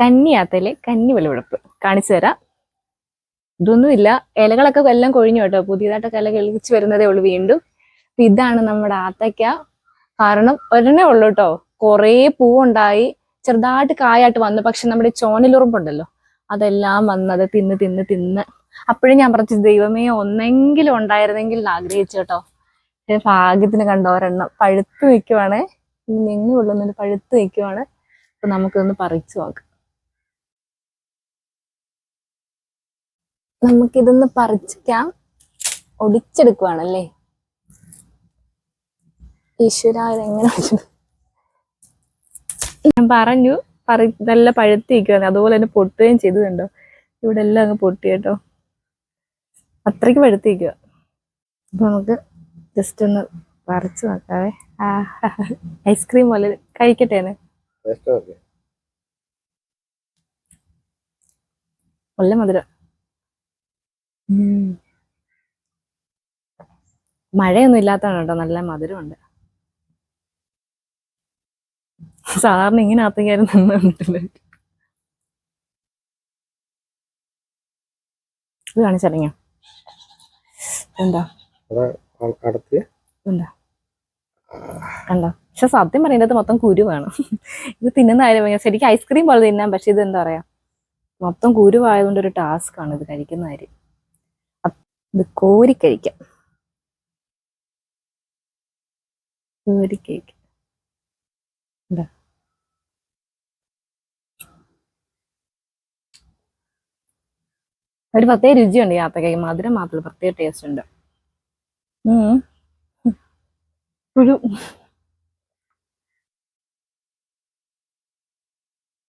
കന്നിയാത്തയിലെ കന്നി വിളവെടുപ്പ്. കാണിച്ചു തരാം. ഇതൊന്നുമില്ല ഇലകളൊക്കെ എല്ലാം കൊഴിഞ്ഞു കേട്ടോ. പുതിയതായിട്ടൊക്കെ ഇല കിളിച്ച് വരുന്നതേ ഉള്ളൂ വീണ്ടും. അപ്പൊ ഇതാണ് നമ്മുടെ ആത്തയ്ക്ക. കാരണം ഒരെണ്ണേ ഉള്ളൂ കേട്ടോ. കുറേ പൂവുണ്ടായി. ചെറുതായിട്ട് കായായിട്ട് വന്നു. പക്ഷെ നമ്മുടെ ചോനലുറുമ്പുണ്ടല്ലോ. അതെല്ലാം വന്നത് തിന്ന് തിന്ന് തിന്ന്. അപ്പോഴും ഞാൻ പറഞ്ഞു ദൈവമേ ഒന്നെങ്കിലും ഉണ്ടായിരുന്നെങ്കിൽ ആഗ്രഹിച്ചു കേട്ടോ. ഭാഗ്യത്തിന് കണ്ടോ ഒരെണ്ണം പഴുത്ത് നിൽക്കുവാണേ. ഇനി കൊള്ളുന്നുണ്ട് പഴുത്ത് നിൽക്കുവാണ്. അപ്പൊ നമുക്കൊന്ന് പറിച്ചു നോക്കാം. നമുക്കിതൊന്ന് പറിച്ചിക്കാം. ഒടിച്ചെടുക്കുവാണല്ലേ? ഈശ്വര ഇതെങ്ങനെ ഞാൻ പറഞ്ഞു പറി നല്ല പഴുത്തിരിക്കുവാണ് അതുപോലെ തന്നെ പൊട്ടുകയും ചെയ്തു കണ്ടോ ഇവിടെ എല്ലാം അങ്ങ് പൊട്ടി കേട്ടോ. അത്രയ്ക്ക് പഴുത്തിരിക്കുക അപ്പൊ നമുക്ക് ജസ്റ്റ് ഒന്ന് പറിച്ചു നോക്കാവേ. ഐസ്ക്രീം പോലെ കഴിക്കട്ടെ നല്ല മധുരം. മഴയൊന്നും ഇല്ലാത്തതാണ് കേട്ടോ. നല്ല മധുരമുണ്ട്. സാധാരണ ഇങ്ങനെ ആത്തക്കാരും നിന്നിട്ടില്ല ഇത് കാണിച്ചറിഞ്ഞോ എന്താ അടുത്ത് എന്താ കണ്ടോ? പക്ഷെ സത്യം പറയുന്നത് മൊത്തം കുരു വേണം. ഇത് തിന്നുന്ന കാര്യം ശരിക്കും ഐസ്ക്രീം പോലെ തിന്നാം. പക്ഷെ ഇത് എന്താ പറയാ? മൊത്തം കുരുവായതുകൊണ്ട് ഒരു ടാസ്ക് ആണ് ഇത് കഴിക്കുന്ന കാര്യം ഇത് കോരി കഴിക്കാം. കോരി കഴിക്കാം. എന്താ ഒരു പ്രത്യേക രുചിയുണ്ട് ഈ ആത്തക്കയ്ക്ക് മധുരം മാത്രമല്ല പ്രത്യേക ടേസ്റ്റ് ഉണ്ട്. ഒരു